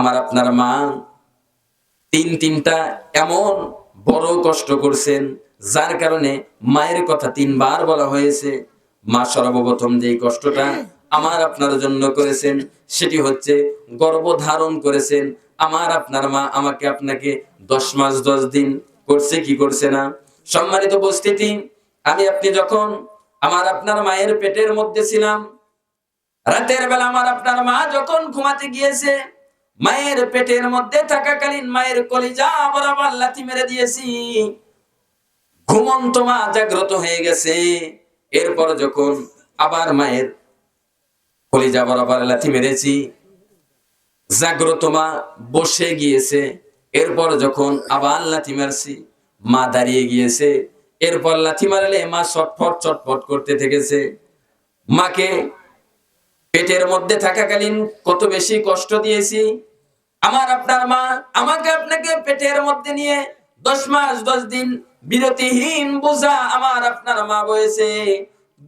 আমার আপনার মা তিন তিনটা এমন বড় কষ্ট করছেন, যার কারণে মায়ের কথা তিনবার বলা হয়েছে। মা সর্বপ্রথম যে কষ্টটা আমার আপনার জন্য করেছেন, সেটি হচ্ছে গর্ভধারণ করেছেন। আমার আপনার মা আমাকে আপনাকে দশ মাস দশ দিন করছে কি করছে না? সম্মানিত উপস্থিতি, আমি আপনি যখন আমার আপনার মায়ের পেটের মধ্যে ছিলাম, রাতের বেলা আমার আপনার মা যখন ঘুমাতে গিয়েছে মায়ের পেটের মধ্যে থাকাকালীন মায়ের কলিজা বরাবর লাথি মেরে দিয়েছি। ঘুমন্ত মা জাগ্রত হয়ে গেছে। এরপর যখন আবার মায়ের কলিজা বরাবর লাথি মেরেছি, জাগ্রত মা বসে গিয়েছে। এরপর যখন আবার লাথি মারছি, মা দাঁড়িয়ে গিয়েছে। এরপর লাথি মারলে মা চটফট চটফট করতে থেকেছে। মাকে পেটের মধ্যে থাকাকালীন কত বেশি কষ্ট দিয়েছি আমার আপনার মা আমাকে আপনাকে পেটের মধ্যে নিয়ে দশ মাস, দশ দিন বিরতিহীন বোঝা আমার আপনার মা বয়েছে।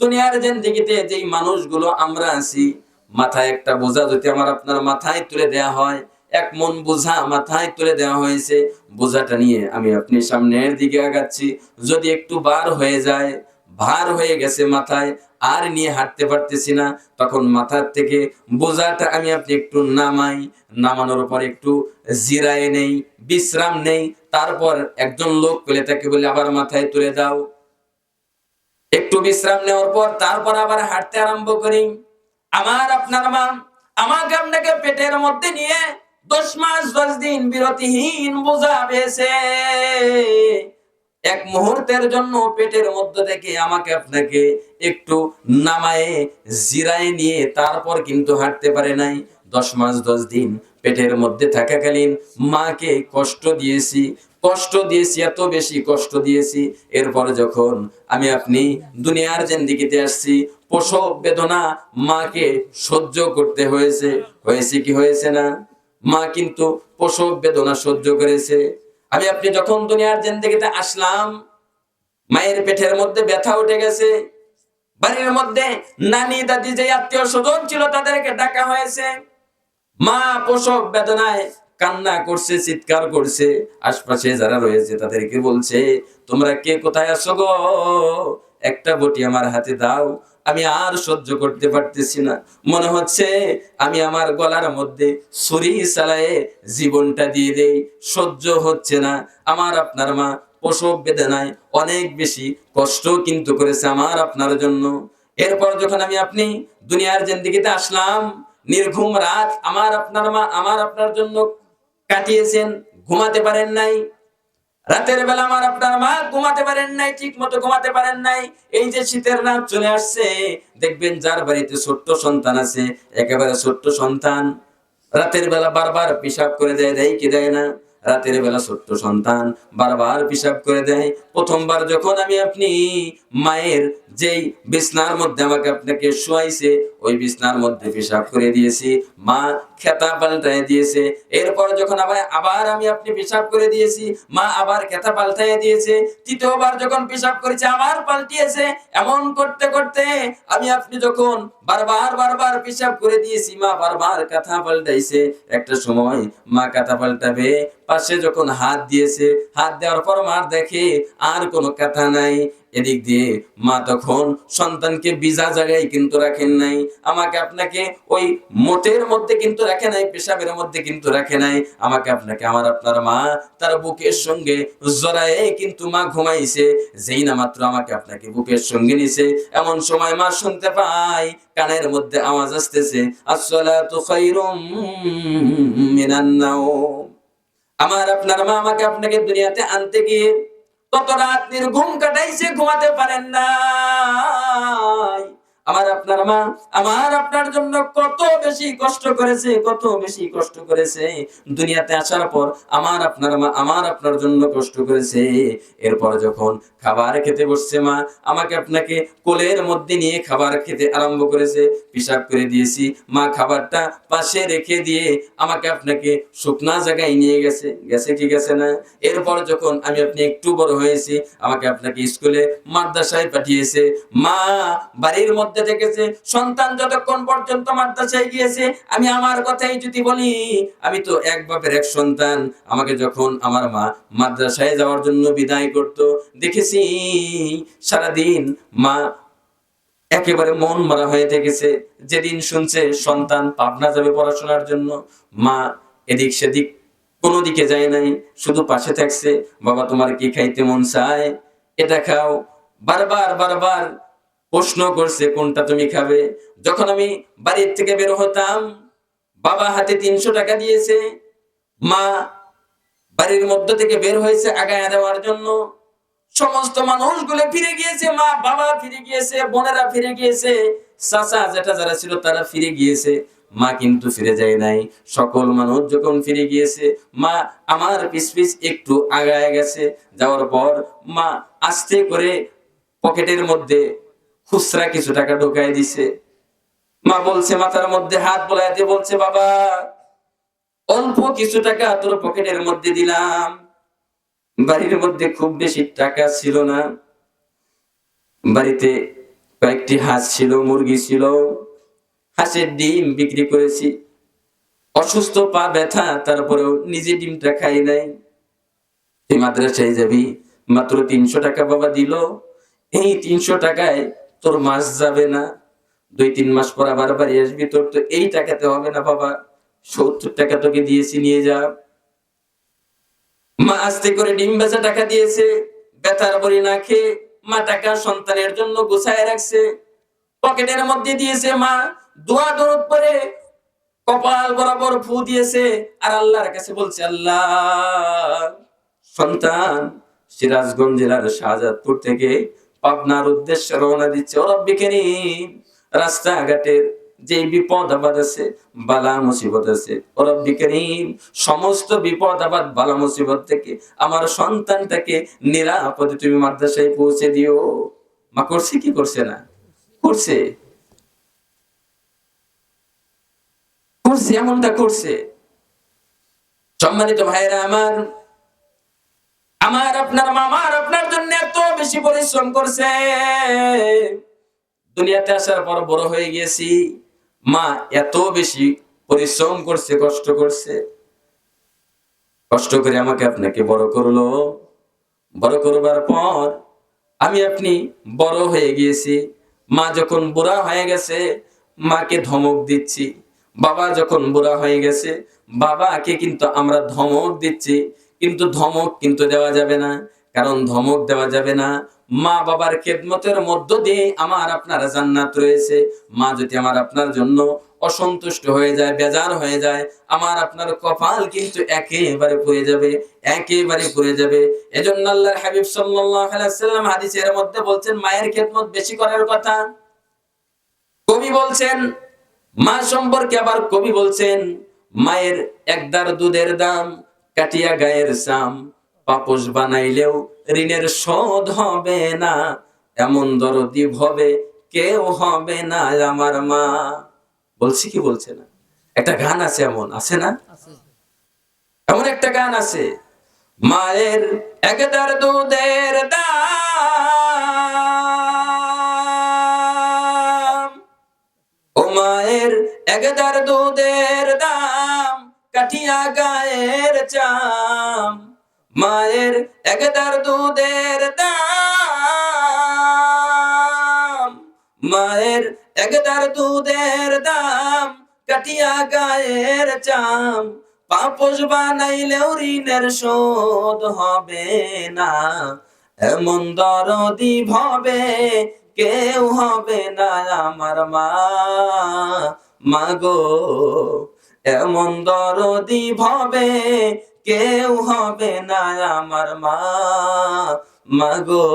দুনিয়ার জিন্দিগিতে যেই মানুষগুলো আমরা আছি, মাথায় একটা বোঝা যদি আমার আপনার মাথায় তুলে দেয়া হয়, এক মন বোঝা মাথায় তুলে দেওয়া হয়েছে, বোঝাটা নিয়ে আমি আপনি সামনের দিকে আগাচ্ছি। যদি একটু বার হয়ে যায় ভার হয়ে গেছে মাথায়, আর নিয়ে হাঁটতে পারতেছি না। তখন মাথার থেকে বোঝাটা আমি আপনি একটু নামাই। নামানোর পর একটু জিরায় নেই, বিশ্রাম নেই। তারপর একজন লোক পেলে তাকে বলে, আবার মাথায় তুলে দাও। একটু বিশ্রাম নেওয়ার পর তারপর আবার হাঁটতে আরম্ভ করি। আমার, আপনার মা, আমাকে আপনাকে পেটের মধ্যে নিয়ে দশ মাস দশ দিন বিরতিহীন বোঝা পেয়েছে এক মুহূর্তের জন্য পেটের মধ্যে থেকে আমাকে আপনাকে একটু নামায়ে, জিরায় নিয়ে তারপর কিন্তু হাঁটতে পারে নাই। দশ মাস, দশ দিন পেটের মধ্যে থাকাকালীন মাকে কষ্ট দিয়েছি কষ্ট দিয়েছি, এত বেশি কষ্ট দিয়েছি। এরপর যখন আমি আপনি দুনিয়ার জেন্দিগিতে আসছি, প্রসব বেদনা মাকে সহ্য করতে হয়েছে। হয়েছে কি হয়েছে না? মা কিন্তু প্রসব বেদনা সহ্য করেছে। আমি আপনি যখন দুনিয়ার জেন্দিগিতে আসলাম, মায়ের পেটের মধ্যে ব্যথা উঠে গেছে, বাড়ির মধ্যে নানি দাদি যে আত্মীয় স্বজন ছিল তাদেরকে ডাকা হয়েছে, মা পোষক বেদনায় কান্না করছে, চিৎকার করছে, আশপাশে যারা রয়েছে তাদেরকে বলছে, তোমরা কে কোথায় আসো গো? একটা বটি আমার হাতে দাও, আমি আর সহ্য করতে পারতেছি না। মনে হচ্ছে আমি আমার গলার মধ্যে জীবনটা দিয়ে দেই, সহ্য হচ্ছে না। আমার আপনার মা প্রসব বেদনায় অনেক বেশি কষ্ট কিন্তু করেছে আমার আপনার জন্য। এরপর যখন আমি আপনি দুনিয়ার জেন্দিগিতে আসলাম, নির্ঘুম রাত আমার আপনার মা আমার আপনার জন্য কাটিয়েছেন, ঘুমাতে পারেন নাই রাতের বেলা আমার আপনার মা ঘুমাতে পারেন নাই, ঠিক মতো ঘুমাতে পারেন নাই। এই যে শীতের নাম চলে আসছে, দেখবেন যার বাড়িতে ছোট্ট সন্তান আছে, একেবারে ছোট্ট সন্তান, রাতের বেলা বারবার পেশাব করে দেয় দেয় কি দেয় না? রাতের বেলা ছোট্ট সন্তান বারবার পিসাব করে দেয়। প্রথমবার যখন আমি আপনি মায়ের যেই বিছনার মধ্যে আমাকে আপনাকে শোয়াইছে, ওই বিছনার মধ্যে পেশাব করে দিয়েছি। মা খেতা পাল্টায় দিয়েছে। এরপর যখন আবার আবার আমি আপনি পেশাব করে দিয়েছি, মা আবার খেতা পাল্টায় দিয়েছে। তৃতীয়বার যখন পেশাব করেছে, আবার পাল্টিয়েছে। এমন করতে করতে আমি আপনি যখন বারবার বারবার পেশাব করে দিয়েছি, মা বারবার কাঁথা পাল্টাইছে। একটা সময় মা কাঁথা পাল্টাবে পাশে যখন হাত দিয়েছে, হাত দেওয়ার পর মার দেখে আর কোনো কাঁথা নাই। এদিক দিয়ে মা তখন সন্তানকে বিজা জায়গায় কিন্তু রাখেন নাই। আমাকে আপনাকে ওই মোটের মধ্যে কিন্তু রাখে নাই, পেশাবের মধ্যে কিন্তু রাখে নাই। আমাকে আপনাকে আমার আপনার মা তার বুকের সঙ্গে জড়ায়ে কিন্তু মা ঘুমাইছে। যেই না মাত্র আমাকে আপনাকে বুকের সঙ্গে নিছে, এমন সময় মা শুনতে পাই কানের মধ্যে আওয়াজ আসতেছে, আসসালাতু খায়রুম মিনান নাওম। আমার আপনার মা আমাকে আপনাকে দুনিয়াতে আনতে গিয়ে কত রাত ঘুম কাটাইছে, ঘুমাতে পারেন না আমার আপনার মা, আমার আপনার জন্য কত বেশি কষ্ট করেছে, কত বেশি কষ্ট করেছে। দুনিয়াতে আসার পর আমার আপনার মা, আমার আপনার জন্য কষ্ট করেছে। এরপর যখন খাবার খেতে বসছে মা, আমাকে আপনাকে কোলের মধ্যে নিয়ে খাবার খেতে আরম্ভ করেছে পিসাব করে দিয়েছি। মা খাবারটা পাশে রেখে দিয়ে আমাকে আপনাকে শুকনা জায়গায় নিয়ে গেছে। গেছে কি গেছে না? এরপর যখন আমি আপনি একটু বড় হয়েছি, আমাকে আপনাকে স্কুলে মাদ্রাসায় পাঠিয়েছে। মা, বাড়ির মধ্যে মধ্যে থেকেছে, সন্তান যতক্ষণ পর্যন্ত মাদ্রাসায় গিয়েছে আমি আমার কথাই যদি বলি, আমি তো এক বাপের এক সন্তান। আমাকে যখন আমার মা মাদ্রাসায় যাওয়ার জন্য বিদায় করত, দেখেছি সারাদিন মা একেবারে মন মারা হয়ে থেকেছে। যেদিন শুনছে সন্তান পাবনা যাবে পড়াশোনার জন্য, মা এদিক সেদিক কোনো দিকে যায় নাই, শুধু পাশে থাকছে, বাবা, তোমার কি খাইতে মন চায়? এটা খাও। বারবার বারবার প্রশ্ন করছে, কোনটা তুমি খাবে? যখন আমি বাড়ির থেকে বের হতাম, বাবা হাতে তিনশো টাকা দিয়েছে। মা বাড়ির মধ্য থেকে বের হয়েছে আগায় দেওয়ার জন্য। সমস্ত মানুষগুলো ফিরে গিয়েছে, মা, বাবা ফিরে গিয়েছে, বোনেরা ফিরে গিয়েছে, চাচা যেটা যারা ছিল তারা ফিরে গিয়েছে। মা কিন্তু ফিরে যায় নাই। সকল মানুষ যখন ফিরে গিয়েছে, মা আমার পিস পিস একটু আগায় গেছে। যাওয়ার পর মা আস্তে করে পকেটের মধ্যে খুচরা কিছু টাকা ঢোকাই দিছে। মা বলছে, মাথার মধ্যে হাত বোলাইতে বলছে, বাবা, অল্প কিছু টাকা তোর পকেটের মধ্যে দিলাম। বাড়ির মধ্যে খুব বেশি টাকা ছিল না। বাড়িতে কয়েকটি হাঁস ছিল, মুরগি ছিল। হাঁসের ডিম বিক্রি করেছি। অসুস্থ পা ব্যথা, তারপরেও নিজে ডিমটা খাই নাই। তুই মাদ্রাসায় যাবি, মাত্র তিনশো টাকা বাবা দিল। এই তিনশো টাকায় তোর মাস যাবে না, দুই, তিন মাস পর আবার বাড়ি আসবি, তোর তো এই টাকাতে হবে না বাবা। সত্তর টাকা তোকে দিয়েছি, নিয়ে যা। মা আস্তে করে ডিম বেচা টাকা দিয়েছে বেতার বড়ি না খেয়ে মা টাকা সন্তানের জন্য গুছায় রাখছে। পকেটের মধ্যে দিয়েছে মা, দোয়া দরদ করে কপাল বরাবর ফু দিয়েছে, আর আল্লাহর কাছে বলছে, আল্লাহ, সন্তান সিরাজগঞ্জ জেলার শাহজাদপুর থেকে পাবনার উদ্দেশ্যে রওনা দিচ্ছে। ও ওরব্বিকেনি রাস্তাঘাটের যে বিপদ আবাদ আছে, বালা মুসিবত আছে। ওরব্বিকেরিম সমস্ত বিপদ আবাদ বালা মুসিবত থেকে আমার সন্তানটাকে নিরাপদে তুমি মাদ্রাসায় পৌঁছে দিও। মা করছে কি করছে না? করছে। করছে, এমনটা করছে। সম্মানিত ভাইরা আমার আমার আপনার মামার আপনার জন্য এত বেশি পরিশ্রম করছে। দুনিয়াতে আসার পর বড় হয়ে গেছি মা এত বেশি পরিশ্রম করছে, কষ্ট করছে। কষ্ট করে আমাকে আপনাকে বড় করল। বড় করবার পর আমি আপনি বড় হয়ে গিয়েছি। মা যখন বুড়া হয়ে গেছে, মাকে ধমক দিচ্ছি। বাবা যখন বুড়া হয়ে গেছে, বাবাকে কিন্তু আমরা ধমক দিচ্ছি। কিন্তু ধমক কিন্তু দেওয়া যাবে না, কারণ ধমক দেওয়া যাবে না। মা বাবার খেদমতের মধ্য দিয়ে আমার আপনার জান্নাত রয়েছে। মা যদি আমার আপনার জন্য অসন্তুষ্ট হয়ে যায়, বেজার হয়ে যায়, আমার আপনার কপাল কিন্তু একেবারে পড়ে যাবে, একেবারে পড়ে যাবে। এজন্য আল্লাহর হাবিব সাল্লাম হাদিসের মধ্যে বলছেন, মায়ের খেদমত বেশি করার কথা। কবি বলছেন, মা সম্পর্কে আবার কবি বলছেন, মায়ের একদার দুধের দাম কাটিয়া গায়ের সাম পাপস বানাইলেও ঋণের শোধ হবে না। এমন দরদি হবে কেউ হবে না আমার মা। বলছি কি বলছে না? একটা গান আছে এমন আছে না? এমন একটা গান আছে মায়ের একদার দুধের দাম। ও মায়ের একদার দুধের দাম। কাঠিয়া গায়ের চাম, মায়ের একদার দুধের দাম, মায়ের একদার দুধের দাম, কাটিয়া গায়ের চাম পাপস বানাইলেও ঋণের শোধ হবে না, এমন দরদি ভবে কেউ হবে না আমার মা মাগো এমন দরদি ভবে, কেউ হবে না আমার মা। মাগো,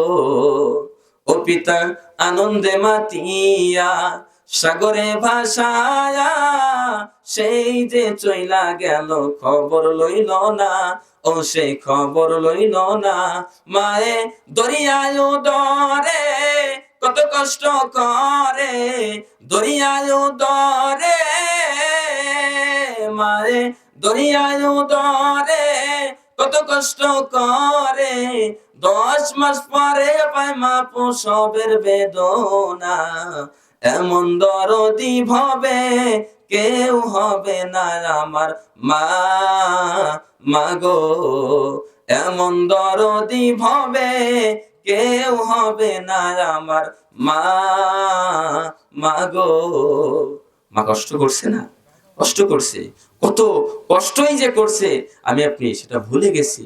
ও পিতা আনন্দে মাতিয়া, সাগরে ভাসায়া, সেই যে চইলা গেল, খবর লইল না, ও সেই খবর লইল না। মায়ে দরিয়ায় দরে, কত কষ্ট করে, দরিয়ায় দরে মায়ে দরিয়ায় দরে কত কষ্ট করে। দশ মাস পরে পায় মা প্রসবের বেদনা। এমন দরদি ভবে কেউ হবে না আমার মা। মাগো এমন দরদি ভবে কেউ হবে না আমার মা। মাগো মা কষ্ট করছে না? কষ্ট করছে কত কষ্টই যে করছে আমি আপনি সেটা ভুলে গেছি।